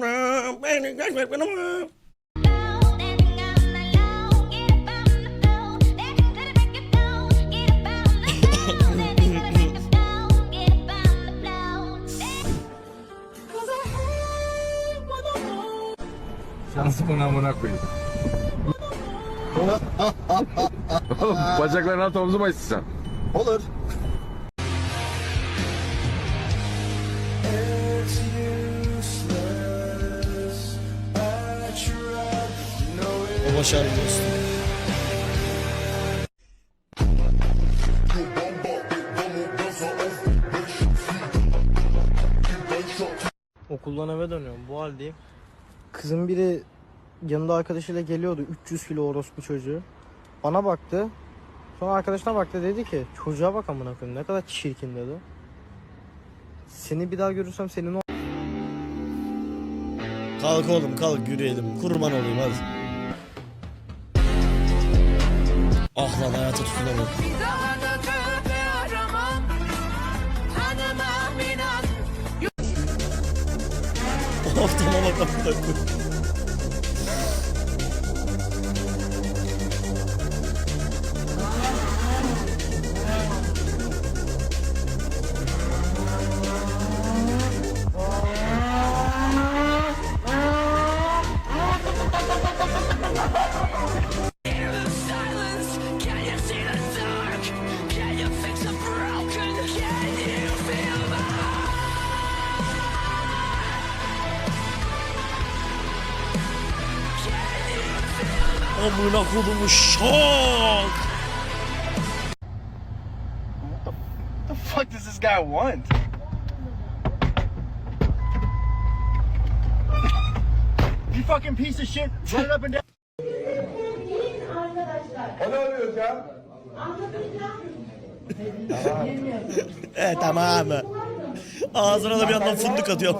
Beni kaçırma ama. Şansımın amına koyayım. Oğlum bacaklarını at omzuma istiyorsan. Olur. Başarılı dostum. Okuldan eve dönüyorum bu haldeyim. Kızın biri yanında arkadaşıyla geliyordu 300 kilo orospu çocuğu. Bana baktı. Sonra arkadaşına baktı dedi ki çocuğa bak amına koyayım ne kadar çirkin dedi. Seni bir daha görürsem senin o Kalk oğlum kalk yürüyelim. Kurban olayım hadi. Ah lan hayata tutunamadım. Ortama bak amına koyayım. Amına kodumu şok. The fuck does this guy want? you fucking piece of shit. Run it up and down. E tamam. Ağzına da bir yandan fındık atıyor.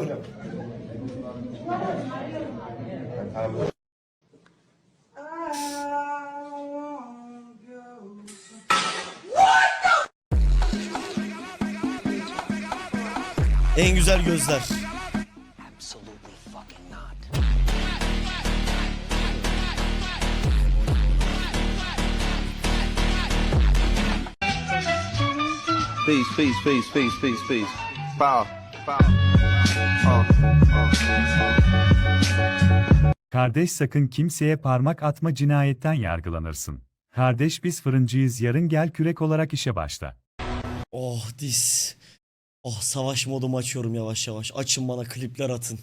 En güzel gözler. Peace, peace, peace, peace, peace, peace. Bow, bow. Oh, oh. Kardeş sakın kimseye parmak atma cinayetten yargılanırsın. Kardeş biz fırıncıyız yarın gel kürek olarak işe başla. Oh dis. Oh savaş modumu açıyorum yavaş yavaş. Açın bana klipler atın.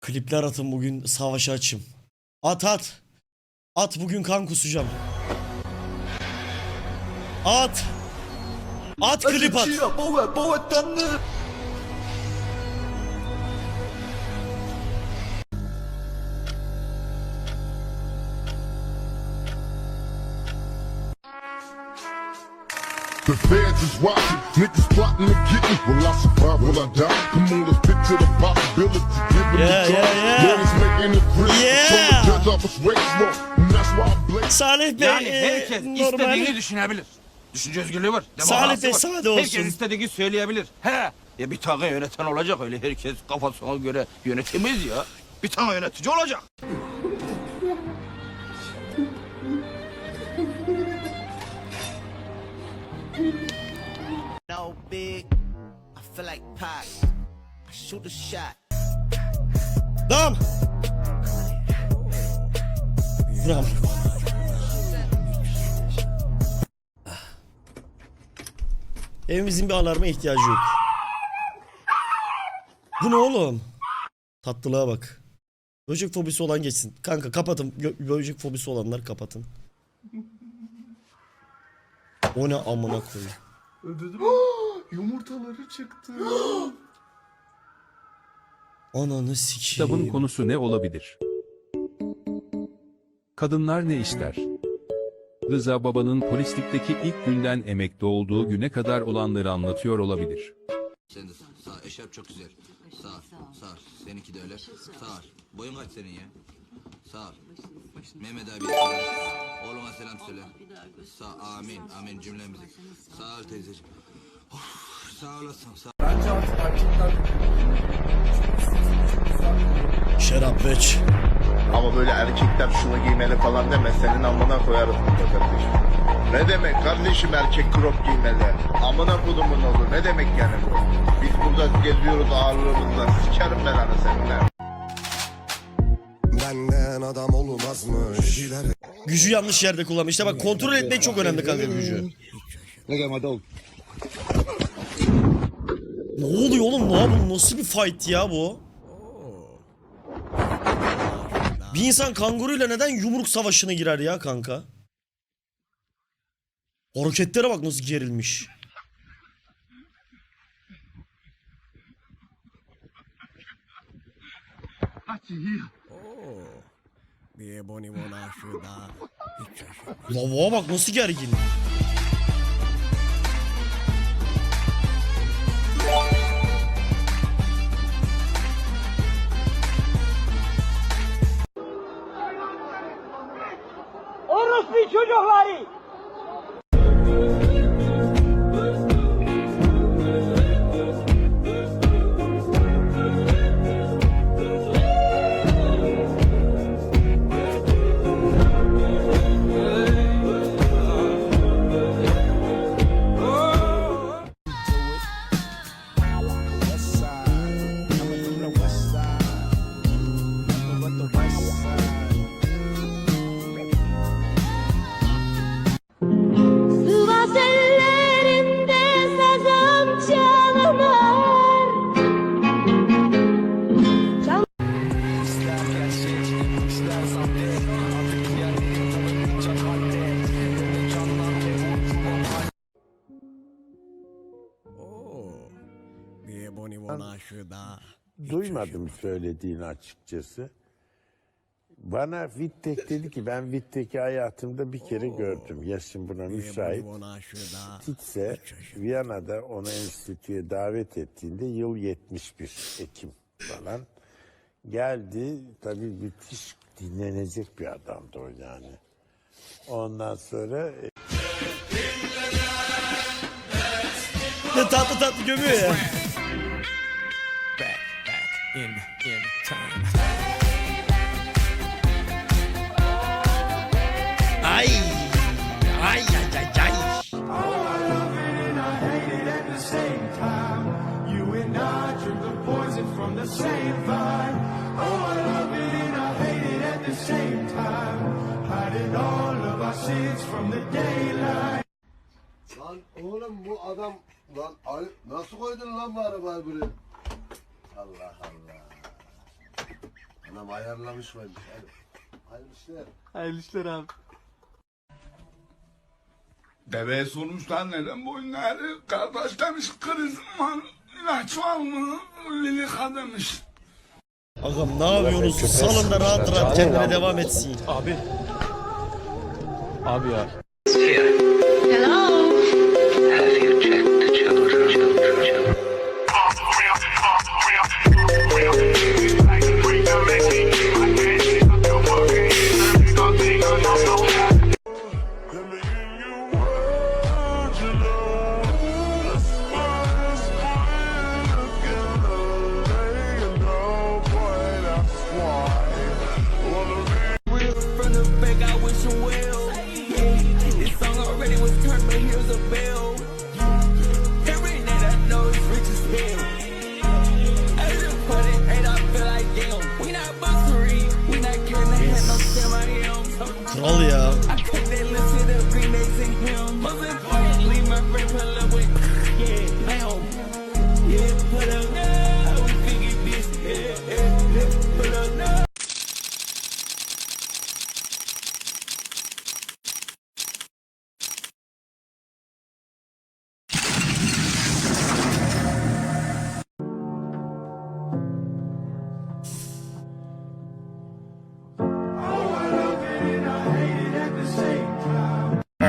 Klipler atın bugün savaşa açım. At at. At bugün kan kusacağım. At. At klip at. The feds is watching, niggas plotting to get me. Will I survive? Will I die? Come on, let's picture the possibility. Giving Yeah, the yeah, yeah. Lawyers making it free. Yeah. The judge and that's why I blame. Salih Bey Yani e, herkes normal. istediğini düşünebilir. Düşünce özgürlüğü var. Salih Bey sade olsun. Herkes istediğini söyleyebilir. He. Ya bir tane yöneten olacak öyle herkes kafasına göre yönetemeyiz ya. Bir tane yönetici olacak. No big, I feel like Pac. I shoot a shot. Devam. Buram. Evimizin bir alarma ihtiyacı yok. Bu ne oğlum? Tatlılığa bak. Böcek fobisi olan geçsin. Kanka kapatın. Gö- böcek fobisi olanlar kapatın. O ne amına koyayım. Yumurtaları çıktı. Ananı sikeyim. Kitabın konusu ne olabilir? Kadınlar ne ister? Rıza Baba'nın polislikteki ilk günden emekli olduğu güne kadar olanları anlatıyor olabilir. Sen de sağ, sağ. Eşarp çok güzel. Sağ, sağ. Seninki de öyle. Sağ. Boyun kaç senin ya? Sağ. Mehmet abi. Oğluma selam söyle. Sağ. Amin. Amin cümlemizi. Sağ ol teyzeciğim. Of, sağ olasın. Sağ. up bitch? Ama böyle erkekler şunu giymeli falan deme senin amına koyarız burada kardeşim. Ne demek kardeşim erkek crop giymeli? Amına kodumun olur. Ne demek yani bu? Biz burada geziyoruz ağırlığımızla. Sikerim belanı seninle. Benden adam olmazmış. Gücü yanlış yerde kullanmış. İşte bak kontrol etmek çok önemli kanka gücü. Ne oluyor oğlum? Ne yapın? Nasıl bir fight ya bu? Bir insan kanguruyla neden yumruk savaşına girer ya kanka? Hareketlere bak nasıl gerilmiş. Lavuğa bak nasıl gergin. Duymadım söylediğini açıkçası. Bana Vittek dedi ki ben Vittek'i hayatımda bir kere gördüm. Yaşım buna müsait. Titse Viyana'da onu enstitüye davet ettiğinde yıl 71 Ekim falan. Geldi tabii müthiş dinlenecek bir adamdı o yani. Ondan sonra Ne tatlı tatlı gömüyor ya. Ay. Ay ay ay ay. Lan oğlum bu adam lan nasıl koydun lan bu arabayı buraya? Allah Allah. Anam ayarlamış mıymış? Hayırlı işler. Hayırlı işler abi. Deveye sormuşlar neden boyun ağrı? Kardeş demiş krizim var. İlaç var mı? Lilika demiş. Agam ne yapıyorsunuz? Salın da rahat rahat kendine devam etsin. Abi. Abi ya.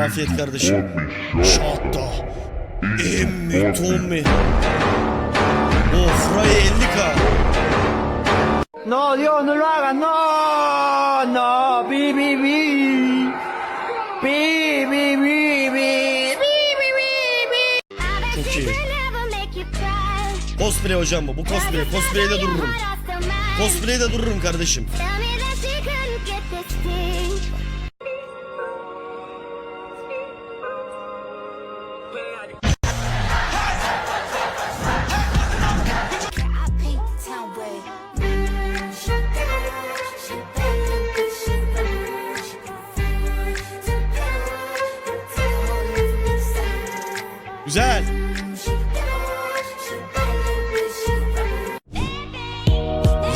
Afiyet kardeşim. Şatta. Emmi Tommy. O Fray 50k. No, Dios, no lo hagan, no, no, bi, bi, bi, bi, bi, bi, bi, Çok iyi. Cosplay hocam bu. Bu cosplay. Cosplay'de dururum. Cosplay'de dururum kardeşim.